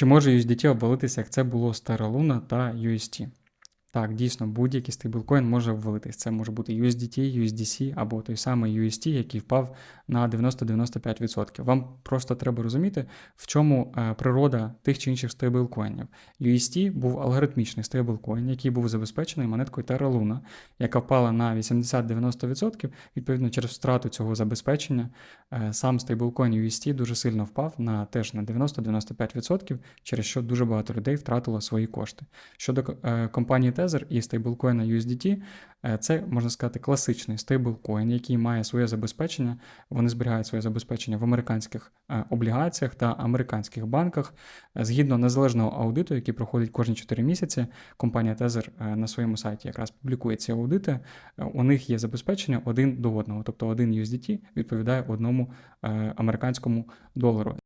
Чи може USDT обвалитися, як це було з Terra Luna та UST? Так, дійсно, будь-який стейблкоін може обвалитись. Це може бути USDT, USDC або той самий UST, який впав на 90-95%. Вам просто треба розуміти, в чому е, природа тих чи інших стейблкоїнів. UST був алгоритмічний стейблкоін, який був забезпечений монеткою Terra Luna, яка впала на 80-90%. Відповідно, через втрату цього забезпечення е, сам стейблкоін UST дуже сильно впав на теж на 90-95%, через що дуже багато людей втратило свої кошти. Щодо е, компанії Tether і стейблкоїна USDT, е, це можна сказати класичний стейблкоін, який має своє забезпечення. Вони зберігають своє забезпечення в американських е, облігаціях та американських банках. Е, Згідно незалежного аудиту, який проходить кожні 4 місяці, компанія Tether на своєму сайті якраз публікує ці аудити. У них є забезпечення один до одного, тобто один USDT відповідає одному американському долару.